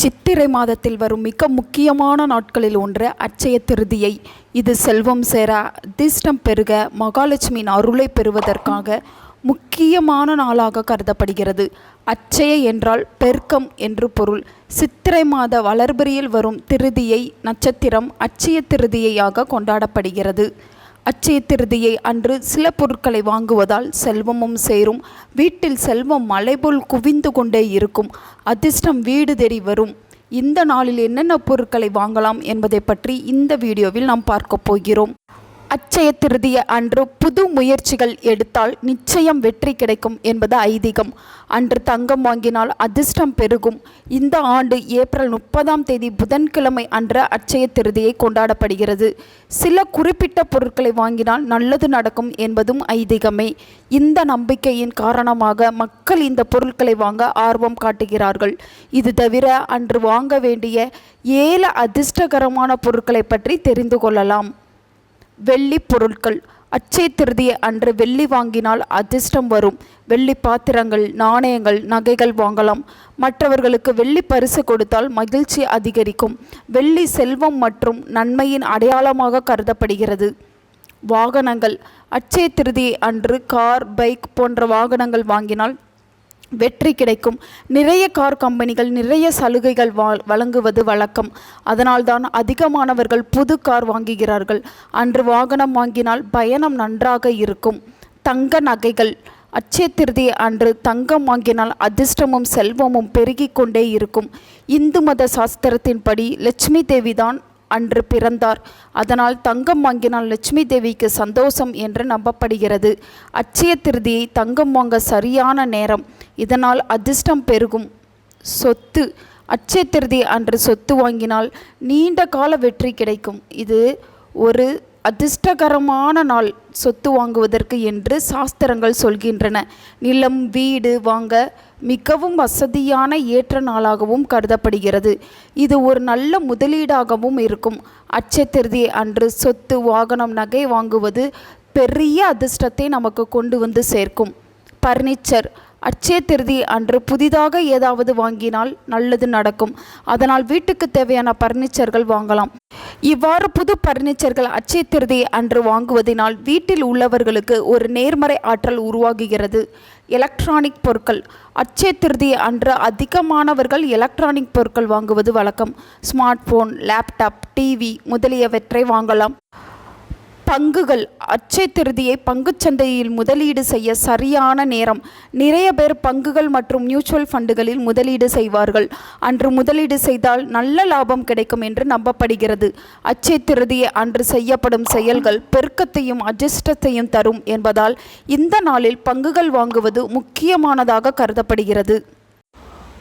சித்திரை மாதத்தில் வரும் மிக முக்கியமான நாட்களில் ஒன்று அச்சய திருதியை. இது செல்வம் சேர அதிர்ஷ்டம் பெருக மகாலட்சுமியின் அருளை பெறுவதற்காக முக்கியமான நாளாக கருதப்படுகிறது. அச்சய என்றால் பெருக்கம் என்று பொருள். சித்திரை மாத வளர்பிரியில் வரும் திருதியை நட்சத்திரம் அட்சய திருதியையாக கொண்டாடப்படுகிறது. அச்சய திருதியை அன்று சில பொருட்களை வாங்குவதால் செல்வமும் சேரும். வீட்டில் செல்வம் மலைபோல் குவிந்து கொண்டே இருக்கும். அதிர்ஷ்டம் வீடு தேடி வரும். இந்த நாளில் என்னென்ன பொருட்களை வாங்கலாம் என்பதை பற்றி இந்த வீடியோவில் நாம் பார்க்க போகிறோம். அச்சய திருதிய அன்று புது முயற்சிகள் எடுத்தால் நிச்சயம் வெற்றி கிடைக்கும் என்பது ஐதீகம். அன்று தங்கம் வாங்கினால் அதிர்ஷ்டம் பெருகும். இந்த ஆண்டு ஏப்ரல் முப்பதாம் தேதி புதன்கிழமை அன்று அட்சய திருதியை கொண்டாடப்படுகிறது. சில குறிப்பிட்ட பொருட்களை வாங்கினால் நல்லது நடக்கும் என்பதும் ஐதீகமே. இந்த நம்பிக்கையின் காரணமாக மக்கள் இந்த பொருட்களை வாங்க ஆர்வம் காட்டுகிறார்கள். இது தவிர அன்று வாங்க வேண்டிய ஏழு அதிர்ஷ்டகரமான பொருட்களை பற்றி தெரிந்து கொள்ளலாம். வெள்ளி பொருட்கள். அச்சை திருதிய அன்று வெள்ளி வாங்கினால் அதிர்ஷ்டம் வரும். வெள்ளி பாத்திரங்கள் நாணயங்கள் நகைகள் வாங்கலாம். மற்றவர்களுக்கு வெள்ளி பரிசு கொடுத்தால் மகிழ்ச்சி அதிகரிக்கும். வெள்ளி செல்வம் மற்றும் நன்மையின் அடையாளமாக கருதப்படுகிறது. வாகனங்கள். அச்சய திருதியை அன்று கார் பைக் போன்ற வாகனங்கள் வாங்கினால் வெற்றி கிடைக்கும். நிறைய கார் கம்பெனிகள் நிறைய சலுகைகள் வழங்குவது வழக்கம். அதனால்தான் அதிகமானவர்கள் புது கார் வாங்குகிறார்கள். அன்று வாகனம் வாங்கினால் பயணம் நன்றாக இருக்கும். தங்க நகைகள். அச்சய திருதி அன்று தங்கம் வாங்கினால் அதிர்ஷ்டமும் செல்வமும் பெருகிக் கொண்டே இருக்கும். இந்து மத சாஸ்திரத்தின்படி லட்சுமி தேவிதான் அன்று பிறந்தார். அதனால் தங்கம் வாங்கினால் லட்சுமி தேவிக்கு சந்தோஷம் என்று நம்பப்படுகிறது. அச்சய திருதியை தங்கம் வாங்க சரியான நேரம். இதனால் அதிர்ஷ்டம் பெருகும். சொத்து. அச்சய திருதி அன்று சொத்து வாங்கினால் நீண்ட கால வெற்றி கிடைக்கும். இது ஒரு அதிர்ஷ்டகரமான நாள் சொத்து வாங்குவதற்கு என்று சாஸ்திரங்கள் சொல்கின்றன. நிலம் வீடு வாங்க மிகவும் வசதியான ஏற்ற நாளாகவும் கருதப்படுகிறது. இது ஒரு நல்ல முதலீடாகவும் இருக்கும். அச்சத்திருதி அன்று சொத்து வாகனம் நகை வாங்குவது பெரிய அதிர்ஷ்டத்தை நமக்கு கொண்டு வந்து சேர்க்கும். பர்னிச்சர் அச்சே திருதி அன்று புதிதாக ஏதாவது வாங்கினால் நல்லது நடக்கும். அதனால் வீட்டுக்கு தேவையான பர்னிச்சர்கள் வாங்கலாம். இவ்வாறு புது பர்னிச்சர்கள் அட்சய திருதி அன்று வாங்குவதனால் வீட்டில் உள்ளவர்களுக்கு ஒரு நேர்மறை ஆற்றல் உருவாகுகிறது. எலக்ட்ரானிக் பொருட்கள். அட்சய திருதி அன்று அதிகமானவர்கள் எலக்ட்ரானிக் பொருட்கள் வாங்குவது வழக்கம். ஸ்மார்ட் ஃபோன் லேப்டாப் டிவி முதலியவற்றை வாங்கலாம். பங்குகள் அச்சை திருதியை பங்குச்சந்தையில் முதலீடு செய்ய சரியான நேரம். நிறைய பேர் பங்குகள் மற்றும் மியூச்சுவல் ஃபண்டுகளில் முதலீடு செய்வார்கள். அன்று முதலீடு செய்தால் நல்ல லாபம் கிடைக்கும் என்று நம்பப்படுகிறது. அச்சய திருதியை அன்று செய்யப்படும் செயல்கள் பெருக்கத்தையும் அஜிஷ்டத்தையும் தரும் என்பதால் இந்த நாளில் பங்குகள் வாங்குவது முக்கியமானதாக கருதப்படுகிறது.